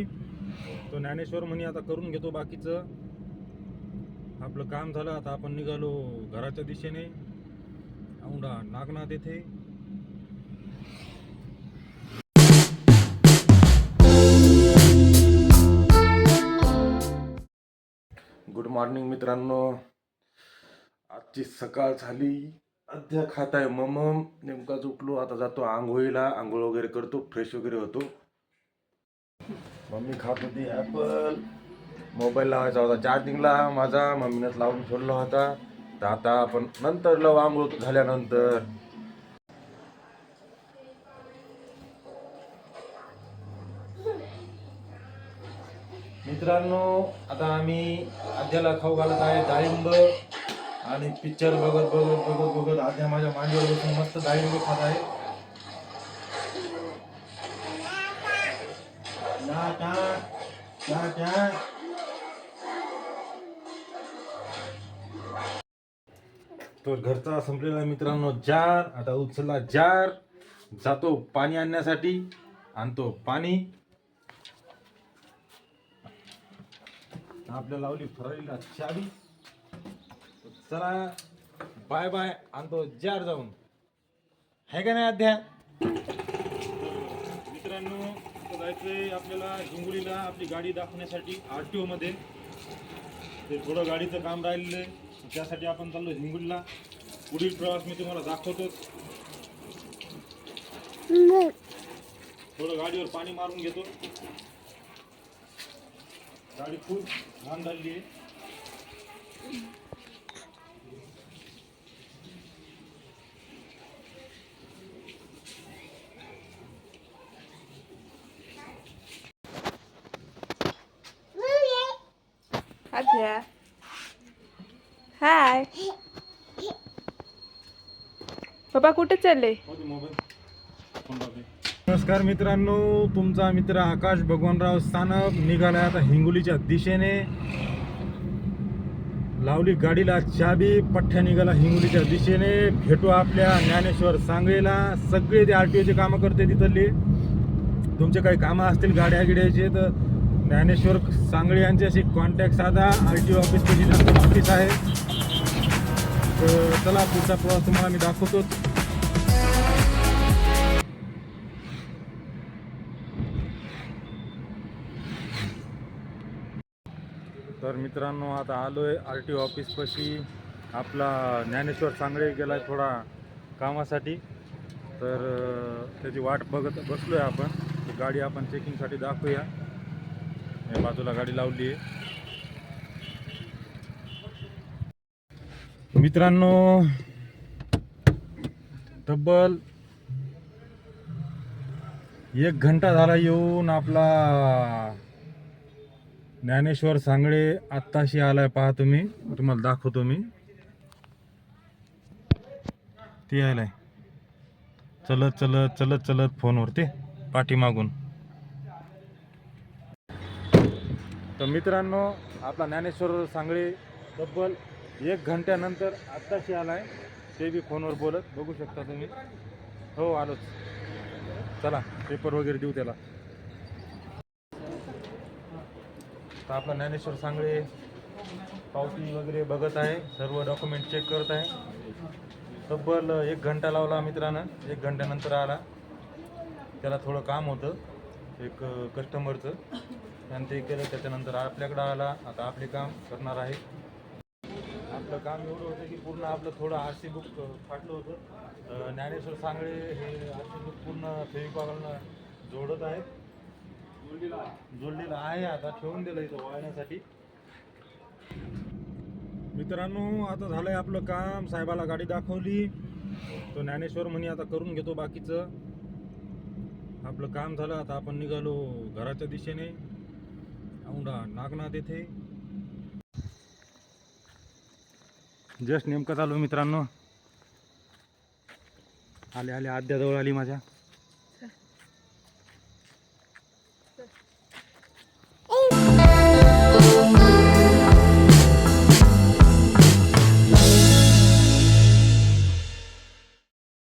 तो ज्ञानेश्वर म्हणे आता करून घेतो बाकीचं. आपलं काम झालं आता आपण निघालो घराच्या दिशेने. औंढा नागनाथ येथे. गुड मॉर्निंग मित्रांनो. आजची सकाळ झाली. अध्या खात आहे मम नेमकाच उठलो आता जातो आंघोळीला. आंघोळ वगैरे करतो फ्रेश वगैरे होतो. मम्मी खात होती ॲपल मोबाईल लावायचा होता. चार्जिंगला माझा मम्मीनंच लावून सोडला होता. तर आता आपण नंतर लव आंघोळ झाल्यानंतर. मित्रांनो आता आम्ही आद्याला खाऊ घालत आहे डाळिंब आणि पिक्चर बघत बघत बघत बघत आद्या माझ्या मांडीवर बसून मस्त डाळिंब खात आहे. टाटा, टाटा. तर घरचा संपलेला मित्रांनो जार आता उचलला जार. जातो पाणी आणण्यासाठी आणतो पाणी. आपल्या लावली फरारीला चावी. चला बाय बाय आणतो जार जाऊन. आहे का नाही अध्या मित्रांनो तर जायचं आहे आपल्याला हिंगोलीला आपली गाडी दाखवण्यासाठी आर टी मध्ये. ते थोडं गाडीचं काम राहिलेलं आहे. त्यासाठी आपण चाललो हिंगोलीला. पुढील प्रवास मी तुम्हाला दाखवतो. थोडं गाडीवर पाणी मारून घेतो. गाडी खूप घाण झालेली आहे. Adria. हाय पप्पा कुठे चालले? नमस्कार मित्रांनो तुमचा मित्र आकाश भगवानराव सानप निघाला आता हिंगोलीच्या दिशेने. लावली गाडीला चाबी पठ्ठ्या निघाला हिंगोलीच्या दिशेने. भेटू आपल्या ज्ञानेश्वर सांगळेला. सगळे ते आर टी ओचे कामं करते तिथले. तुमचे काही कामं असतील गाड्या गिड्याचे तर ज्ञानेश्वर सांगळे यांच्याशी कॉन्टॅक्ट साधा आर टी ओ ऑफिस कधी ऑफिस आहे. तर चला पुढचा प्रवास तुम्हाला मी दाखवतो. तर मित्रांनो आता आलो आहे आर टी ओ ऑफिसपाशी आपला ज्ञानेश्वर सांगळे आहे थोडा कामासाठी. तर त्याची वाट बघत बसलो आहे आपण. गाडी आपण चेकिंगसाठी दाखवूया. या बाजूला गाडी लावली आहे. मित्रांनो तब्बल एक घंटा झाला येऊन आपला ज्ञानेश्वर सांगळे आत्ताशी आलाय पहा तुम्ही. तुम्हाला दाखवतो मी. ते आलाय. चलत चलत चलत चलत फोनवरती पाठी पाठीमागून. तर मित्रांनो आपला ज्ञानेश्वर सांगळे तब्बल एक घंट्यानंतर आत्ताशी आला आहे ते बी फोनवर बोलत बघू शकता तुम्ही. हो आलोच. चला पेपर वगैरे देऊ त्याला. तर आपला ज्ञानेश्वर सांगळे पावती वगैरे बघत आहे सर्व डॉक्युमेंट चेक करत आहे. तब्बल एक घंटा लावला मित्रानं एक घंट्यानंतर आला. त्याला थोडं काम होतं एक कस्टमरचं आणि ते केलं त्याच्यानंतर आपल्याकडं आला. आता आपले काम करणार आहे. आपलं काम एवढं होतं की पूर्ण आपलं थोडं आर सी बुक फाटलं होतं. ज्ञानेश्वर सांगळे हे आर सी बुक पूर्ण फेविकॉलनं जोडत आहे जोडलेलं आहे आता ठेवून दिलं इथं वाळण्यासाठी. मित्रांनो आता झालंय आपलं काम. साहेबाला गाडी दाखवली. तो ज्ञानेश्वर म्हणे आता करून घेतो बाकीचं. आपलं काम झालं आता आपण निघालो घराच्या दिशेने. औंढा नागनाथ येथे. जस्ट नेमकं चालू मित्रांनो. आले आले आद्याजवळ आली माझ्या.